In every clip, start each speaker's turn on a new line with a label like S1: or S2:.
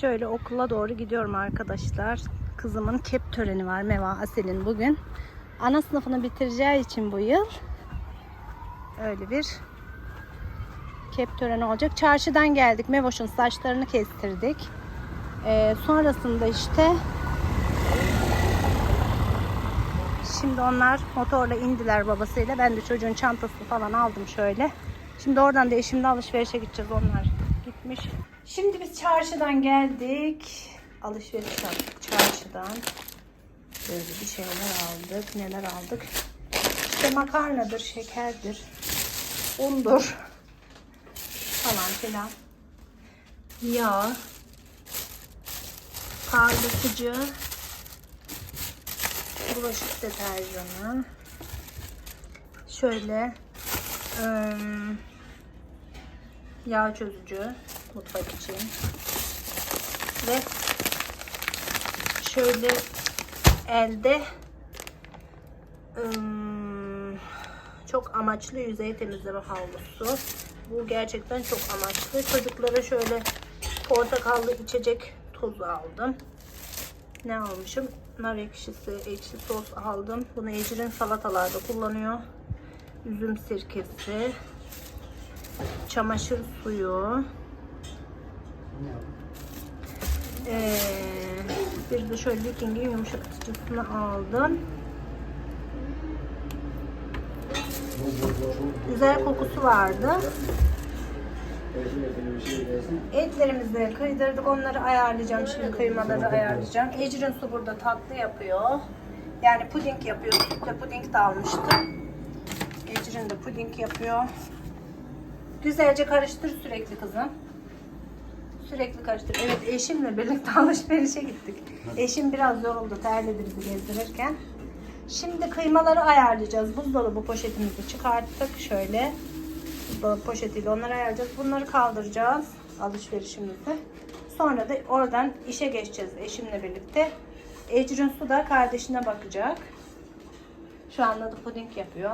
S1: Şöyle okula doğru gidiyorum arkadaşlar. Kızımın kep töreni var Meva Asel'in bugün. Ana sınıfını bitireceği için bu yıl öyle bir kep töreni olacak. Çarşıdan geldik. Mevoş'un saçlarını kestirdik. Ee, sonrasında işte Şimdi onlar motorla indiler babasıyla. Ben de çocuğun çantasını falan aldım şöyle. Şimdi oradan da eşimle alışverişe gideceğiz. Onlar gitmiş. Şimdi biz çarşıdan geldik. Alışveriş yaptık çarşıdan. Böyle bir şeyler aldık. Neler aldık? İşte makarnadır, şekerdir, undur falan filan. Yağ, parlatıcı, bulaşık deterjanı. Şöyle ım, yağ çözücü mutfak için. Ve şöyle elde çok amaçlı yüzey temizleme havlusu. Bu gerçekten çok amaçlı. Çocuklara şöyle portakallı içecek tozu aldım. Ne almışım? Nar ekşisi, ekşi sos aldım. Bunu Ecrin salatalarda kullanıyor. Üzüm sirkesi, çamaşır suyu, ee, bir de şöyle Viking'in yumuşatıcısını aldım. Güzel kokusu vardı. Etlerimizi kıydırdık. Onları ayarlayacağım. Şimdi kıymaları ayarlayacağım. Ecrin su burada tatlı yapıyor. Yani puding yapıyor. Sütle puding de almıştım. Ecrin de puding yapıyor. Güzelce karıştır sürekli kızım. Sürekli karıştır. Evet eşimle birlikte alışverişe gittik. Eşim biraz yoruldu. Terledi bizi gezdirirken. Şimdi kıymaları ayarlayacağız. Buzdolabı poşetimizi çıkarttık. Şöyle buzdolabı poşetiyle onları ayarlayacağız. Bunları kaldıracağız alışverişimizi. Sonra da oradan işe geçeceğiz eşimle birlikte. Ecrin Su da kardeşine bakacak. Şu anda da puding yapıyor.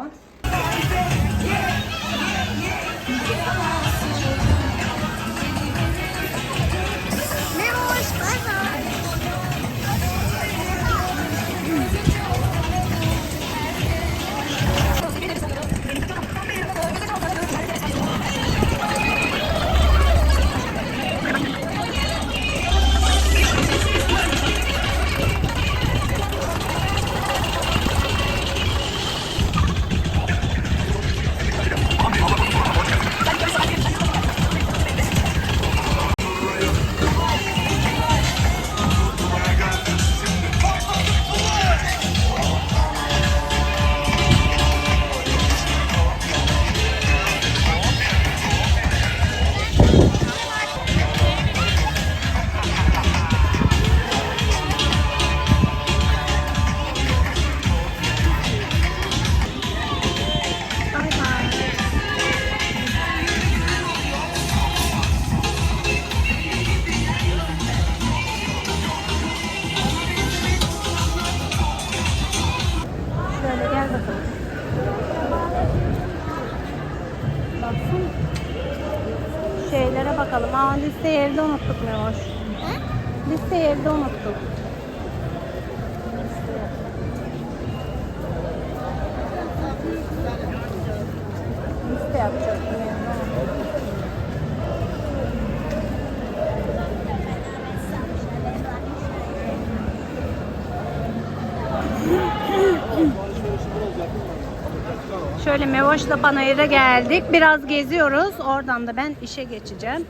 S1: Şöyle Mevoş'la Panayır'a geldik. Biraz geziyoruz. Oradan da ben işe geçeceğim.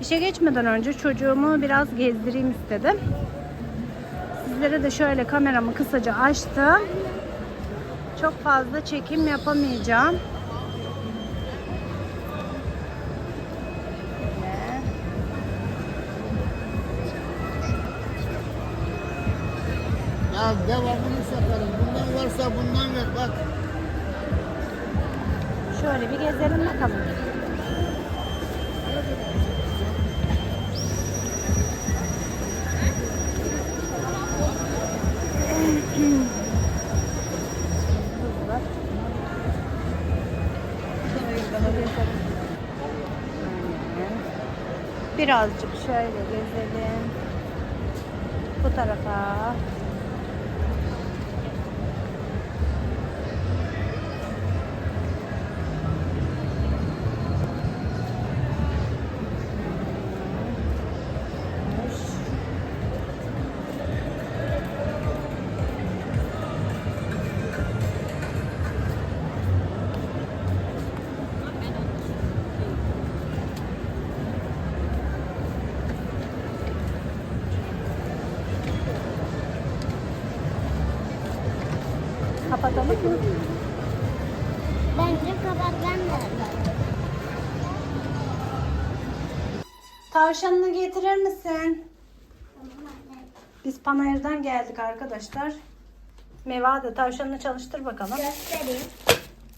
S1: İşe geçmeden önce çocuğumu biraz gezdireyim istedim. Sizlere de şöyle kameramı kısaca açtım. Çok fazla çekim yapamayacağım.
S2: Ya devamını satarım. Bundan varsa bundan
S1: Şöyle bir gezelim bakalım. Birazcık şöyle gezelim. Bu tarafa. Kapatalım mı?
S3: Bence kapatmam
S1: Tavşanını getirir misin? Biz Panayır'dan geldik arkadaşlar. Meva da tavşanını çalıştır bakalım.
S3: Göstereyim.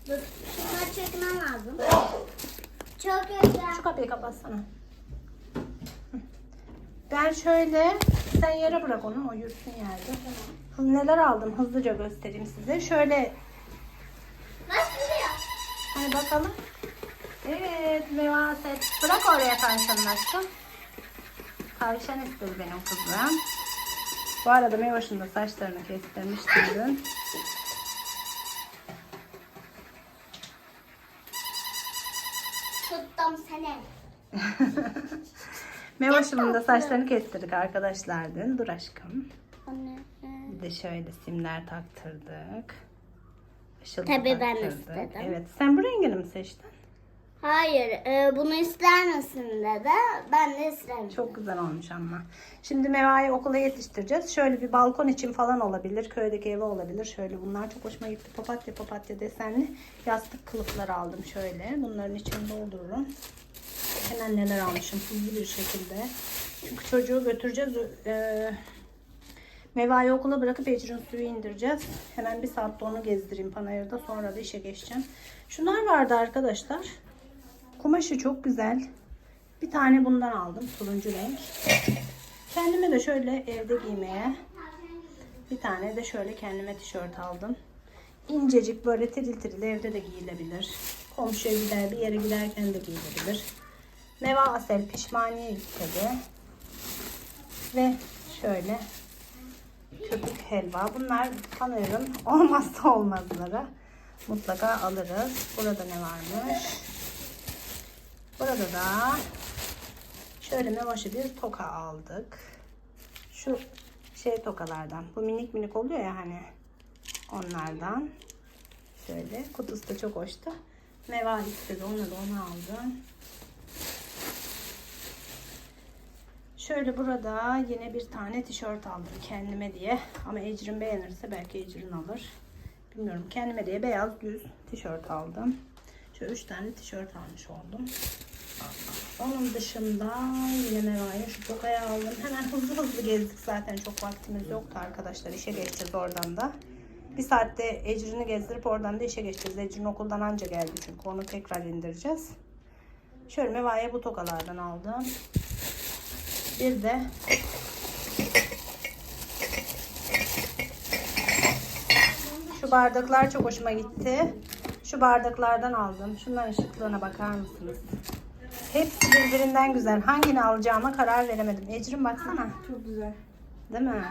S3: Dur, şunları çekmem lazım. Çok güzel.
S1: Şu kapıyı kapatsana. Ben şöyle, sen yere bırak onu, o yürüsün yerde. Hız neler aldım hızlıca göstereyim size. Şöyle, hani bakalım. Evet, Meva set. Bırak oraya tavşanını aşkım. Tavşan istedi benim kızım. Bu arada Mevaş'ın da saçlarını kestirmiştim dün.
S3: Tuttum seni.
S1: Mevaş'ımın da saçlarını kestirdik arkadaşlar dün. Dur aşkım.
S3: Anne.
S1: Bir de şöyle simler taktırdık. Işıltı
S3: Tabii ben istedim.
S1: Evet. Sen bu rengini mi seçtin?
S3: Hayır, e, bunu ister misin dedi. Ben de isterim.
S1: Çok güzel olmuş ama. Şimdi Meva'yı okula yetiştireceğiz. Şöyle bir balkon için falan olabilir. Köydeki evi olabilir. Şöyle bunlar çok hoşuma gitti. Papatya papatya desenli yastık kılıfları aldım şöyle. Bunların içini doldururum. Hemen neler almışım hızlı bir şekilde. Çünkü çocuğu götüreceğiz. Ee, Meva'yı okula bırakıp Ecrin suyu indireceğiz. Hemen bir saatte onu gezdireyim Panayır'da. Sonra da işe geçeceğim. Şunlar vardı arkadaşlar. Kumaşı çok güzel. Bir tane bundan aldım. Turuncu renk. Kendime de şöyle evde giymeye bir tane de şöyle kendime tişört aldım. İncecik böyle tiril tiril evde de giyilebilir. Komşuya gider bir yere giderken de giyilebilir. Meva Asel pişmaniye istedi. Ve şöyle köpük helva. Bunlar panayırın olmazsa olmazları. Mutlaka alırız. Burada ne varmış? Burada da şöyle mevaşı bir toka aldık. Şu şey tokalardan. Bu minik minik oluyor ya hani. Onlardan. Şöyle. Kutusu da çok hoştu. Meva istedi. Onu da onu aldım. Şöyle burada yine bir tane tişört aldım kendime diye. Ama Ecrin beğenirse belki Ecrin alır. Bilmiyorum. Kendime diye beyaz düz tişört aldım. Şöyle üç tane tişört almış oldum. Onun dışında yine Meva'ya şu tokayı aldım. Hemen hızlı hızlı gezdik zaten çok vaktimiz yoktu arkadaşlar. İşe geçeceğiz oradan da. Bir saatte Ecrin'i gezdirip oradan da işe geçeceğiz. Ecrin okuldan anca geldi çünkü onu tekrar indireceğiz. Şöyle Meva'ya bu tokalardan aldım. Bir de şu bardaklar çok hoşuma gitti. Şu bardaklardan aldım. Şunların ışıklığına bakar mısınız? Hepsi birbirinden güzel. Hangini alacağıma karar veremedim. Ecrin baksana.
S4: Çok güzel.
S1: Değil mi?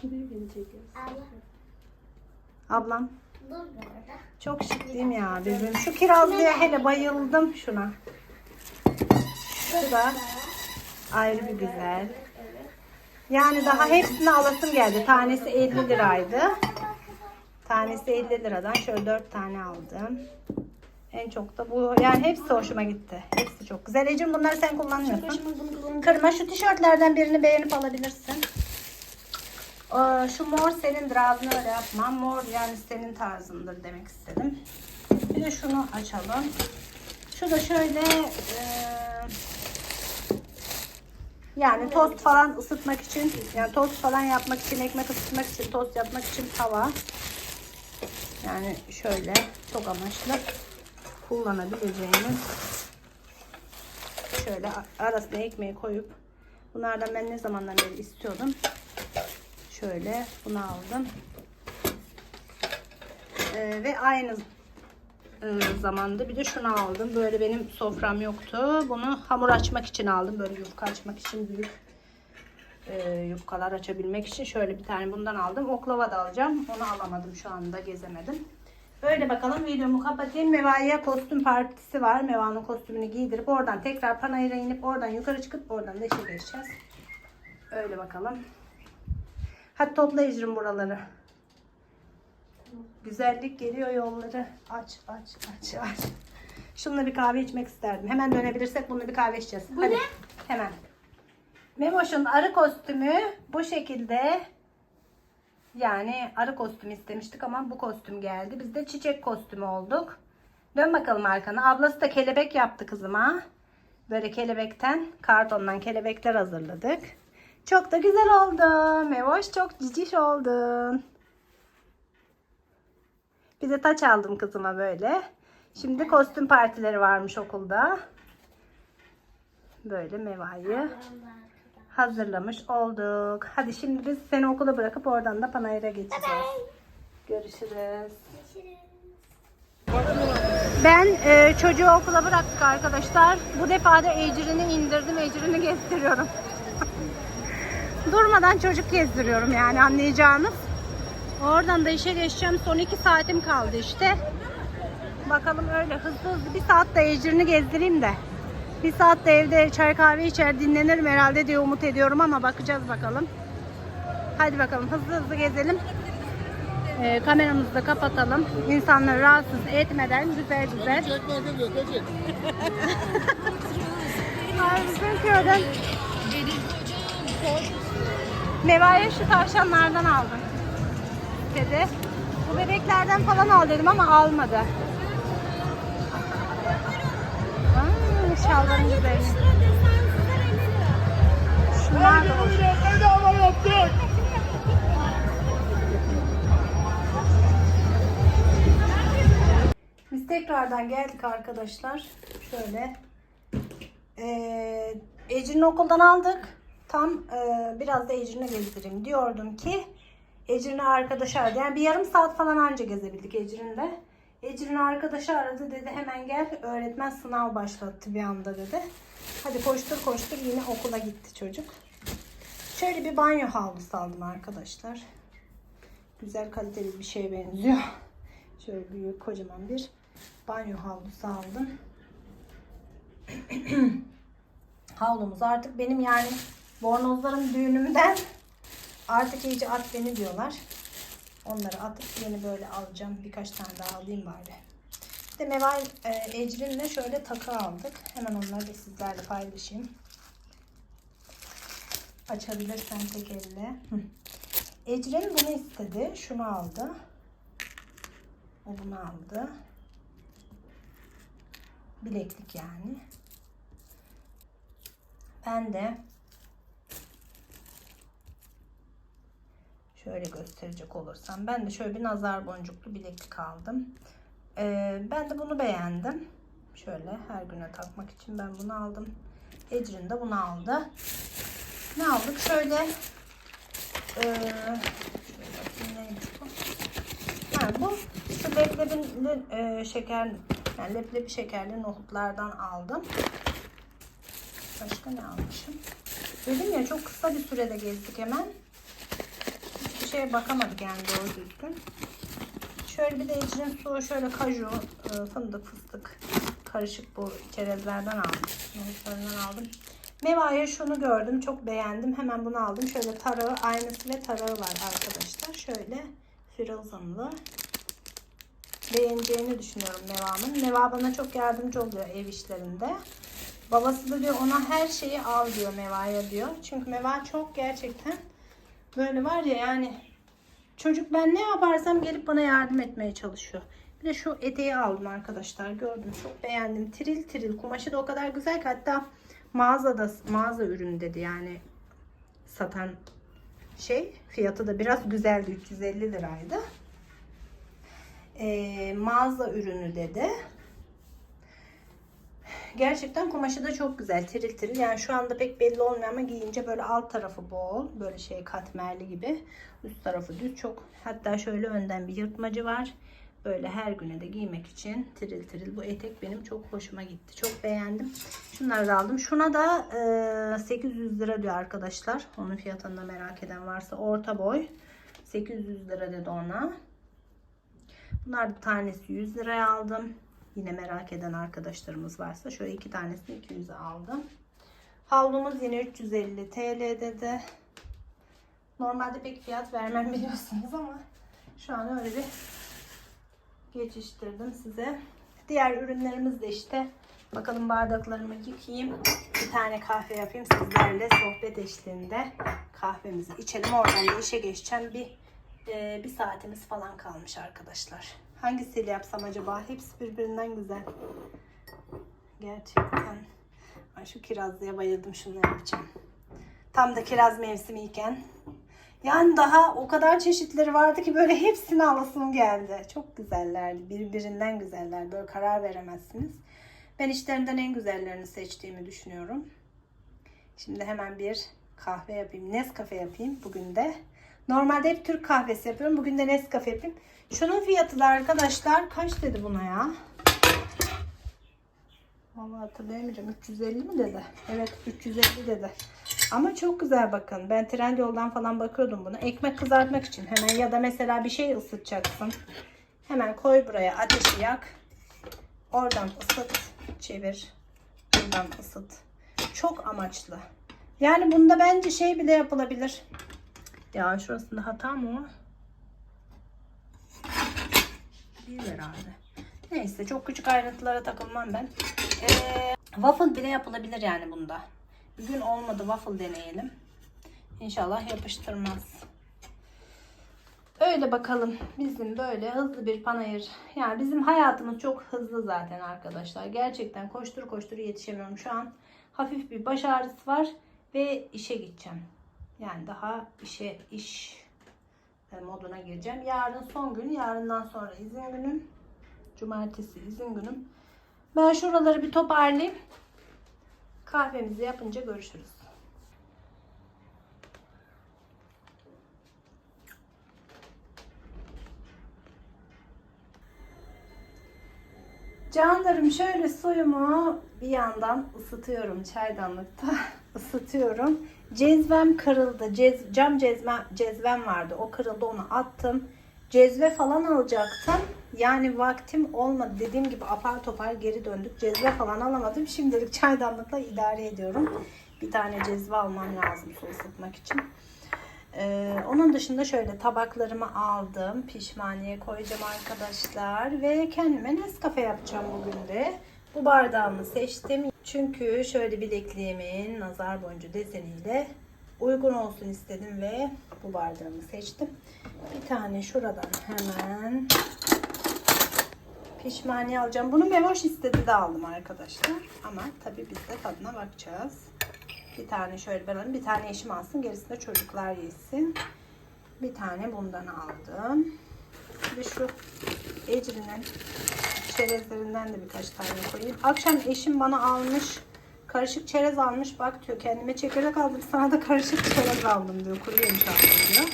S4: Çekiyor.
S3: Allah.
S1: Ablam.
S3: Dur burada.
S1: Çok şık değil mi ya birbirine? Şu kirazlıya hele bayıldım şuna. Şu da ayrı bir güzel. Yani daha hepsini alasım geldi. Tanesi 50 liraydı. Tanesi 50 liradan şöyle 4 tane aldım. En çok da bu. Yani hepsi hoşuma gitti. Hepsi çok güzel. Ecim bunları sen kullanmıyorsun. Kırma şu tişörtlerden birini beğenip alabilirsin. Ee, Şu mor senindir ağzını öyle yapma. Mor yani senin tarzındır demek istedim. Bir de şunu açalım. Şu da şöyle e, yani tost falan ısıtmak için yani tost falan yapmak için ekmek ısıtmak için tost yapmak için tava. Yani şöyle çok amaçlı kullanabileceğiniz şöyle arasına ekmeği koyup bunlardan ben ne zamandan beri istiyordum. Şöyle bunu aldım. Ee, ve aynı e, zamanda. Bir de şunu aldım. Böyle benim sofram yoktu. Bunu hamur açmak için aldım. Böyle yufka açmak için büyük e, yufkalar açabilmek için şöyle bir tane bundan aldım. Oklava da alacağım. Onu alamadım şu anda gezemedim. Böyle bakalım videomu kapatayım. Meva'ya kostüm partisi var. Meva'nın kostümünü giydirip oradan tekrar panayıra inip oradan yukarı çıkıp oradan da işe geçeceğiz. Öyle bakalım. Hadi topla Ecrin buraları. Güzellik geliyor yolları. Aç aç aç aç. Şununla bir kahve içmek isterdim. Hemen dönebilirsek bununla bir kahve içeceğiz.
S3: Bu
S1: Hadi.
S3: ne?
S1: Hemen. Memoş'un arı kostümü bu şekilde. Yani arı kostümü istemiştik ama bu kostüm geldi. Biz de çiçek kostümü olduk. Dön bakalım arkana. Ablası da kelebek yaptı kızıma. Böyle kelebekten, kartondan kelebekler hazırladık. Çok da güzel oldu. Mevoş çok ciciş oldun. Bir de taç aldım kızıma böyle. Şimdi kostüm partileri varmış okulda. Böyle Meva'yı hazırlamış olduk. Hadi şimdi biz seni okula bırakıp oradan da Panayır'a geçeceğiz. Görüşürüz. Ben e, çocuğu okula bıraktık arkadaşlar. Bu defa da Ecrin'i indirdim. Ecrin'i gezdiriyorum. Durmadan çocuk gezdiriyorum yani anlayacağınız. Oradan da işe geçeceğim. Son iki saatim kaldı işte. Bakalım öyle hızlı hızlı bir saat de Ecrin'i gezdireyim de. Bir saat de evde çay kahve içer dinlenirim herhalde diye umut ediyorum ama bakacağız bakalım. Hadi bakalım hızlı hızlı gezelim. Ee, kameramızı da kapatalım. İnsanları rahatsız etmeden güzel güzel. Ay bizim köyden Meva'ya şu tavşanlardan aldım. Dedi. Bu bebeklerden falan al dedim ama almadı. Aa, şalvarın güzel. Şunlar da hoş.
S2: Bedava yaptık.
S1: Biz tekrardan geldik arkadaşlar. Şöyle. Ee, Ecrin'i okuldan aldık. Tam e, biraz da Ecrin'i gezdireyim diyordum ki Ecrin'i arkadaşı aradı. Yani bir yarım saat falan anca gezebildik Ecrin'de. Ecrin arkadaşı aradı dedi hemen gel öğretmen sınav başlattı bir anda dedi. Hadi koştur koştur yine okula gitti çocuk. Şöyle bir banyo havlusu aldım arkadaşlar. Güzel kaliteli bir şeye benziyor. Şöyle büyük kocaman bir banyo havlusu aldım. Havlumuz artık benim yani bornozlarım düğünümden artık iyice at beni diyorlar. Onları atıp yeni böyle alacağım. Birkaç tane daha alayım bari. Bir de Meval e, Ecrin'le şöyle takı aldık. Hemen onları da sizlerle paylaşayım. Açabilirsen tek elle. Ecrin bunu istedi. Şunu aldı. O bunu aldı. Bileklik yani. Ben de şöyle gösterecek olursam ben de şöyle bir nazar boncuklu bileklik aldım. Ee, ben de bunu beğendim. Şöyle her güne takmak için ben bunu aldım. Ecrin de bunu aldı. Ne aldık? Şöyle ee, şöyle neymiş bu? Ha, bu şu leblebili e, şeker yani leblebi şekerli nohutlardan aldım. Başka ne almışım? Dedim ya çok kısa bir sürede gezdik hemen. Şeye bakamadık yani doğru düzgün. Şöyle bir de ecrin su, şöyle kaju, e, fındık, fıstık karışık bu çerezlerden aldım. Nohutlarından aldım. Meva'ya şunu gördüm. Çok beğendim. Hemen bunu aldım. Şöyle tarağı, aynası ve tarağı var arkadaşlar. Şöyle Firazanlı. Beğeneceğini düşünüyorum Meva'nın. Meva bana çok yardımcı oluyor ev işlerinde. Babası da diyor ona her şeyi al diyor Meva'ya diyor. Çünkü Meva çok gerçekten böyle var ya yani çocuk ben ne yaparsam gelip bana yardım etmeye çalışıyor. Bir de şu eteği aldım arkadaşlar. Gördüm çok beğendim. Tiril tiril. Kumaşı da o kadar güzel ki hatta mağazada mağaza ürünü dedi yani satan şey fiyatı da biraz güzeldi 350 liraydı. Ee, mağaza ürünü dedi. Gerçekten kumaşı da çok güzel. Tiril tiril. Yani şu anda pek belli olmuyor ama giyince böyle alt tarafı bol. Böyle şey katmerli gibi. Üst tarafı düz çok. Hatta şöyle önden bir yırtmacı var. Böyle her güne de giymek için tiril tiril. Bu etek benim çok hoşuma gitti. Çok beğendim. Şunları da aldım. Şuna da e, 800 lira diyor arkadaşlar. Onun fiyatını da merak eden varsa. Orta boy. 800 lira dedi ona. Bunlar da tanesi 100 liraya aldım. Yine merak eden arkadaşlarımız varsa şöyle iki tanesini 200'e aldım. Havlumuz yine 350 TL dedi. Normalde pek fiyat vermem biliyorsunuz ama şu an öyle bir geçiştirdim size. Diğer ürünlerimiz de işte bakalım bardaklarımı yıkayayım. Bir tane kahve yapayım sizlerle sohbet eşliğinde kahvemizi içelim. Oradan da işe geçeceğim. Bir, e, bir saatimiz falan kalmış arkadaşlar. Hangisiyle yapsam acaba? Hepsi birbirinden güzel. Gerçekten. Ay şu kirazlıya bayıldım. Şunu yapacağım. Tam da kiraz mevsimiyken. Yani daha o kadar çeşitleri vardı ki böyle hepsini alasım geldi. Çok güzellerdi. Birbirinden güzeller. Böyle karar veremezsiniz. Ben içlerinden en güzellerini seçtiğimi düşünüyorum. Şimdi hemen bir kahve yapayım. Nescafe yapayım bugün de. Normalde hep Türk kahvesi yapıyorum. Bugün de Nescafe yapayım. Şunun fiyatı da arkadaşlar kaç dedi buna ya? Vallahi hatırlayamayacağım. 350 mi dedi? Evet 350 dedi. Ama çok güzel bakın. Ben Trendyol'dan falan bakıyordum bunu. Ekmek kızartmak için hemen ya da mesela bir şey ısıtacaksın. Hemen koy buraya ateşi yak. Oradan ısıt, çevir. Buradan ısıt. Çok amaçlı. Yani bunda bence şey bile yapılabilir. Ya şurasında hata mı o? Değil herhalde. Neyse çok küçük ayrıntılara takılmam ben. Ee, waffle bile yapılabilir yani bunda. Bir gün olmadı waffle deneyelim. İnşallah yapıştırmaz. Öyle bakalım. Bizim böyle hızlı bir panayır. Yani bizim hayatımız çok hızlı zaten arkadaşlar. Gerçekten koştur koştur yetişemiyorum. Şu an hafif bir baş ağrısı var ve işe gideceğim. Yani daha işe iş moduna gireceğim. Yarın son gün. Yarından sonra izin günüm. Cumartesi izin günüm. Ben şuraları bir toparlayayım. Kahvemizi yapınca görüşürüz. Canlarım şöyle suyumu bir yandan ısıtıyorum çaydanlıkta ısıtıyorum. Cezvem kırıldı. Cez, cam cezve, cezvem vardı. O kırıldı onu attım. Cezve falan alacaktım. Yani vaktim olmadı. Dediğim gibi apar topar geri döndük. Cezve falan alamadım. Şimdilik çaydanlıkla idare ediyorum. Bir tane cezve almam lazım su ısıtmak için. Ee, onun dışında şöyle tabaklarımı aldım. Pişmaniye koyacağım arkadaşlar. Ve kendime Nescafe yapacağım bugün de. Bu bardağımı seçtim. Çünkü şöyle bilekliğimin nazar boncuğu deseniyle uygun olsun istedim ve bu bardağımı seçtim. Bir tane şuradan hemen pişmaniye alacağım. Bunu Memoş istedi de aldım arkadaşlar. Ama tabii biz de tadına bakacağız. Bir tane şöyle ben alayım. Bir tane eşim alsın. Gerisini de çocuklar yesin. Bir tane bundan aldım. Ve şu Ecri'nin çerezlerinden de birkaç tane koyayım. Akşam eşim bana almış. Karışık çerez almış. Bak diyor kendime çekirdek aldım. Sana da karışık çerez aldım diyor. Kuru yemiş aldım diyor.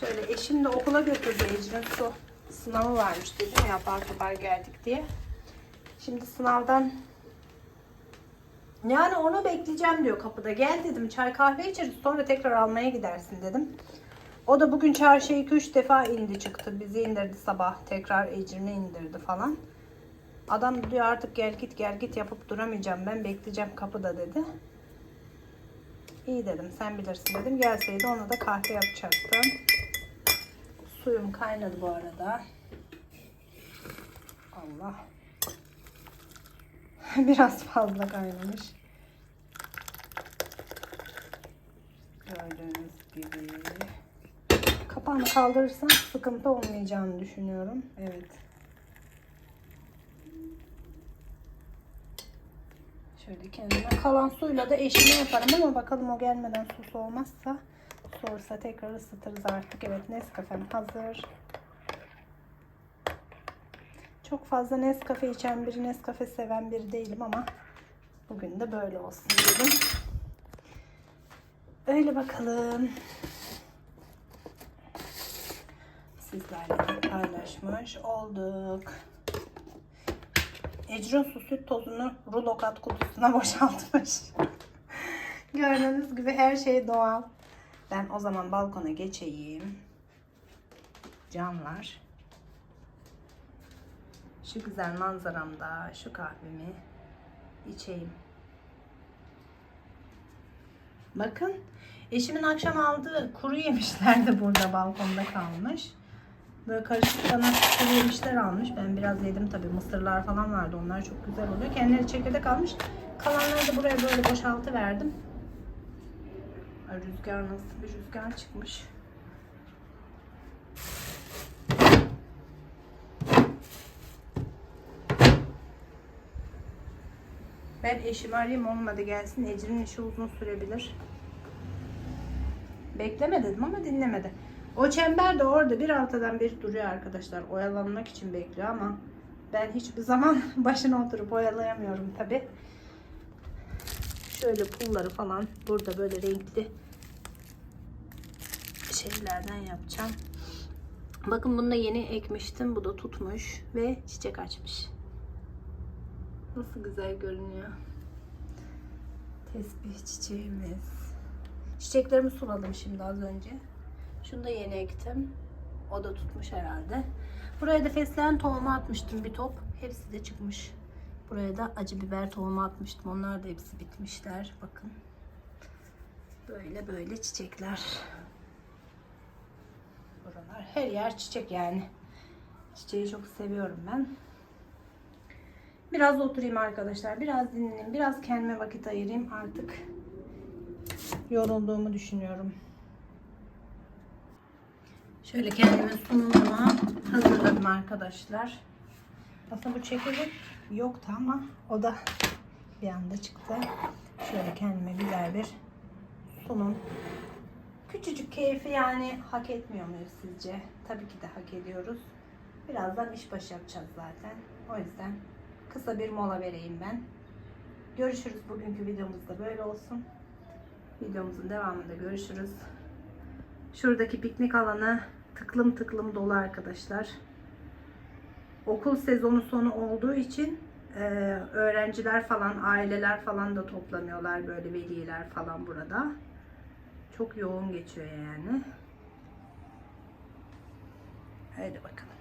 S1: Şöyle eşim de okula götürdü Ecrin su sınavı varmış dedim ya apar topar geldik diye. Şimdi sınavdan yani onu bekleyeceğim diyor kapıda. Gel dedim çay kahve içeriz sonra tekrar almaya gidersin dedim. O da bugün çarşıya 2-3 defa indi çıktı. Bizi indirdi sabah. Tekrar Ecrin'i indirdi falan. Adam diyor artık gel git gel git yapıp duramayacağım ben bekleyeceğim kapıda dedi. İyi dedim sen bilirsin dedim. Gelseydi ona da kahve yapacaktım. Suyum kaynadı bu arada. Allah. Biraz fazla kaynamış. Gördüğünüz gibi. Kapağını kaldırırsam sıkıntı olmayacağını düşünüyorum. Evet. Şöyle kendime kalan suyla da eşime yaparım ama bakalım o gelmeden su soğumazsa soğursa tekrar ısıtırız artık. Evet Nescafe'm hazır. Çok fazla Nescafe içen biri, Nescafe seven biri değilim ama bugün de böyle olsun dedim. Öyle bakalım. Sizlerle paylaşmış olduk. Ecrin su süt tozunu rulo kat kutusuna boşaltmış. Gördüğünüz gibi her şey doğal. Ben o zaman balkona geçeyim. Camlar. Şu güzel manzaramda şu kahvemi içeyim. Bakın eşimin akşam aldığı kuru yemişler de burada balkonda kalmış. Böyle karışık bana kuru yemişler almış. Ben biraz yedim tabii. Mısırlar falan vardı. Onlar çok güzel oluyor. Kendileri çekirdek almış. Kalanları da buraya böyle boşaltı verdim. Rüzgar nasıl bir rüzgar çıkmış. Ben eşimi arayayım olmadı gelsin. Ecrin işi uzun sürebilir. Bekleme dedim ama dinlemedi. O çember de orada bir haftadan beri duruyor arkadaşlar. Oyalanmak için bekliyor ama ben hiçbir zaman başına oturup oyalayamıyorum tabi. Şöyle pulları falan burada böyle renkli şeylerden yapacağım. Bakın bunu da yeni ekmiştim. Bu da tutmuş ve çiçek açmış. Nasıl güzel görünüyor. Tesbih çiçeğimiz. Çiçeklerimi suladım şimdi az önce. Şunu da yeni ektim. O da tutmuş herhalde. Buraya da fesleğen tohumu atmıştım bir top. Hepsi de çıkmış. Buraya da acı biber tohumu atmıştım. Onlar da hepsi bitmişler. Bakın. Böyle böyle çiçekler. Buralar her yer çiçek yani. Çiçeği çok seviyorum ben. Biraz oturayım arkadaşlar. Biraz dinleneyim. Biraz kendime vakit ayırayım artık. Yorulduğumu düşünüyorum. Şöyle kendime sunumumu hazırladım arkadaşlar. Aslında bu çekirdek yoktu ama o da bir anda çıktı. Şöyle kendime güzel bir sunum. Küçücük keyfi yani hak etmiyor muyuz sizce? Tabii ki de hak ediyoruz. Birazdan iş başı yapacağız zaten. O yüzden kısa bir mola vereyim ben. Görüşürüz bugünkü videomuzda böyle olsun. Videomuzun devamında görüşürüz. Şuradaki piknik alanı tıklım tıklım dolu arkadaşlar. Okul sezonu sonu olduğu için e, öğrenciler falan, aileler falan da toplanıyorlar böyle veliler falan burada. Çok yoğun geçiyor yani. Haydi bakalım.